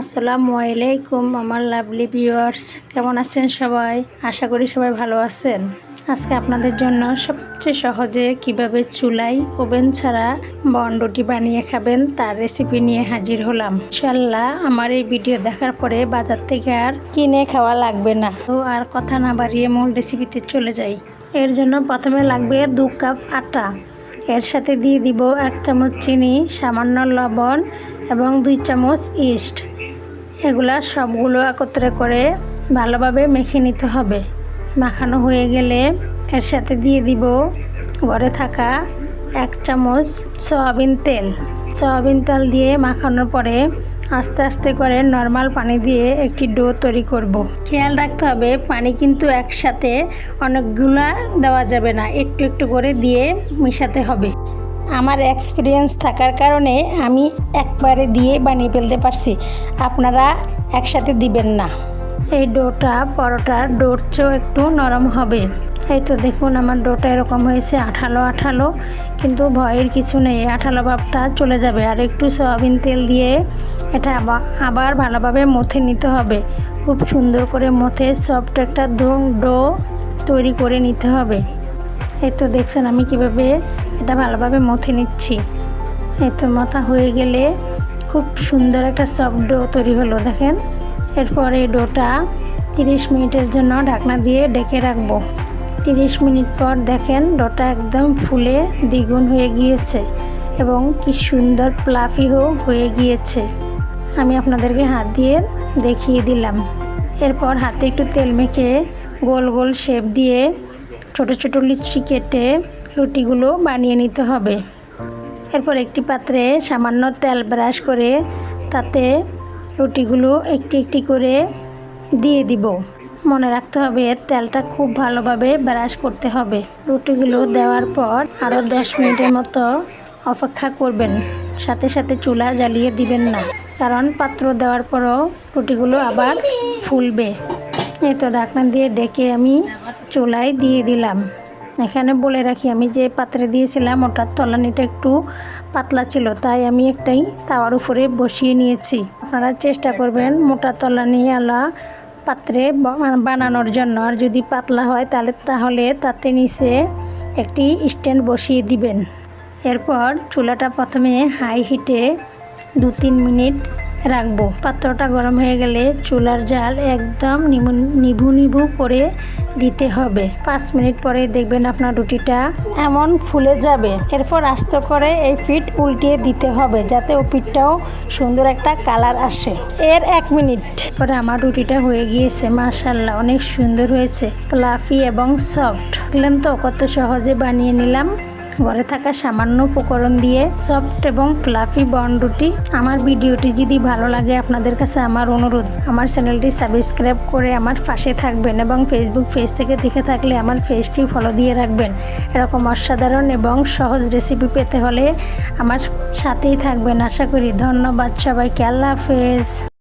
আসসালামু আলাইকুম, আমার লাভলি ভিউয়ার্স। কেমন আছেন সবাই? আশা করি সবাই ভালো আছেন। আজকে আপনাদের জন্য সবচেয়ে সহজে কীভাবে চুলাই ওভেন ছাড়া বন্ডটি বানিয়ে খাবেন তার রেসিপি নিয়ে হাজির হলাম। ইনশাল্লাহ আমার এই ভিডিও দেখার পরে বাজার থেকে আর কিনে খাওয়া লাগবে না। তো আর কথা না বাড়িয়ে মূল রেসিপিতে চলে যাই। এর জন্য প্রথমে লাগবে দু কাপ আটা। এর সাথে দিয়ে দিব এক চামচ চিনি, সামান্য লবণ এবং দুই চামচ ইস্ট। এগুলা সবগুলো একত্রে করে ভালোভাবে মেখে নিতে হবে। মাখানো হয়ে গেলে এর সাথে দিয়ে দিব ঘরে থাকা এক চামচ সয়াবিন তেল। সয়াবিন তেল দিয়ে মাখানোর পরে আস্তে আস্তে করে নর্মাল পানি দিয়ে একটি ডো তৈরি করব। খেয়াল রাখতে হবে, পানি কিন্তু একসাথে অনেকগুলা দেওয়া যাবে না, একটু একটু করে দিয়ে মেশাতে হবে। আমার এক্সপিরিয়েন্স থাকার কারণে আমি একবারে দিয়ে বানিয়ে ফেলতে পারছি, আপনারা একসাথে দিবেন না। এই ডোটা, পরোটার ডোর চেয়েও একটু নরম হবে। এই তো দেখুন, আমার ডোটা এরকম হয়েছে, আঠালো আঠালো, কিন্তু ভয়ের কিছু নেই আঠালো ভাবটা চলে যাবে। আর একটু সয়াবিন তেল দিয়ে এটা আবা- আবার ভালোভাবে মথে নিতে হবে। খুব সুন্দর করে মথে সফট একটা ডো তৈরি করে নিতে হবে। এই তো দেখছেন আমি কীভাবে এটা ভালোভাবে মথে নিচ্ছি। এই তো মাথা হয়ে গেলে খুব সুন্দর একটা সফট ডো তৈরি হলো, দেখেন। এরপর এই ডোটা তিরিশ মিনিটের জন্য ঢাকনা দিয়ে ডেকে রাখব। তিরিশ মিনিট পর দেখেন ডোটা একদম ফুলে দ্বিগুণ হয়ে গিয়েছে এবং কি সুন্দর প্লাফিও হয়ে গিয়েছে। আমি আপনাদেরকে হাত দিয়ে দেখিয়ে দিলাম। এরপর হাতে একটু তেল মেখে গোল গোল শেপ দিয়ে ছোট ছোট লিচি কেটে রুটিগুলো বানিয়ে নিতে হবে। এরপর একটি পাত্রে সামান্য তেল ব্রাশ করে তাতে রুটিগুলো একটি একটি করে দিয়ে দিব। মনে রাখতে হবে, তেলটা খুব ভালোভাবে ব্রাশ করতে হবে। রুটিগুলো দেওয়ার পর আরও দশ মিনিটের মতো অপেক্ষা করবেন। সাথে সাথে চুলা জ্বালিয়ে দিবেন না, কারণ পাত্র দেওয়ার পরও রুটিগুলো আবার ফুলবে। এই তো ঢাকনা দিয়ে ডেকে আমি চুলায় দিয়ে দিলাম। এখানে বলে রাখি, আমি যে পাত্রে দিয়েছিলাম ওটার তলানিটা একটু পাতলা ছিল, তাই আমি একটাই তাওয়ার উপরে বসিয়ে নিয়েছি। আপনারা চেষ্টা করবেন মোটা তলানিওয়ালা পাত্রে বানানোর জন্য। আর যদি পাতলা হয় তাহলে তাহলে তাতে নিচে একটি স্ট্যান্ড বসিয়ে দিবেন। এরপর চুলাটা প্রথমে হাই হিটে দু তিন মিনিট রাখব। পাত্রটা গরম হয়ে গেলে চুলার জাল একদম নিভু নিভু করে দিতে হবে। পাঁচ মিনিট পরে দেখবেন আপনার রুটিটা এমন ফুলে যাবে। এরপর আস্তে করে এই ফিট উল্টিয়ে দিতে হবে যাতে ও পিঠটাও সুন্দর একটা কালার আসে। এর এক মিনিট। পরে আমার রুটিটা হয়ে গিয়েছে মাশাল্লাহ অনেক সুন্দর হয়েছে প্লাফি এবং সফট। দেখলেন তো, কত সহজে বানিয়ে নিলাম। ঘরে থাকা সামান্য উপকরণ দিয়ে সফট এবং ফ্লাফি বন রুটি আমার ভিডিওটি যদি ভালো লাগে, আপনাদের কাছে আমার অনুরোধ। আমার চ্যানেলটি সাবস্ক্রাইব করে আমার পাশে থাকবেন এবং ফেসবুক পেজ থেকে দেখে থাকলে আমার পেজটি ফলো দিয়ে রাখবেন। এরকম অসাধারণ এবং সহজ রেসিপি পেতে হলে আমার সাথেই থাকবেন। আশা করি ধন্যবাদ সবাইকে। আল্লাহ হাফেজ।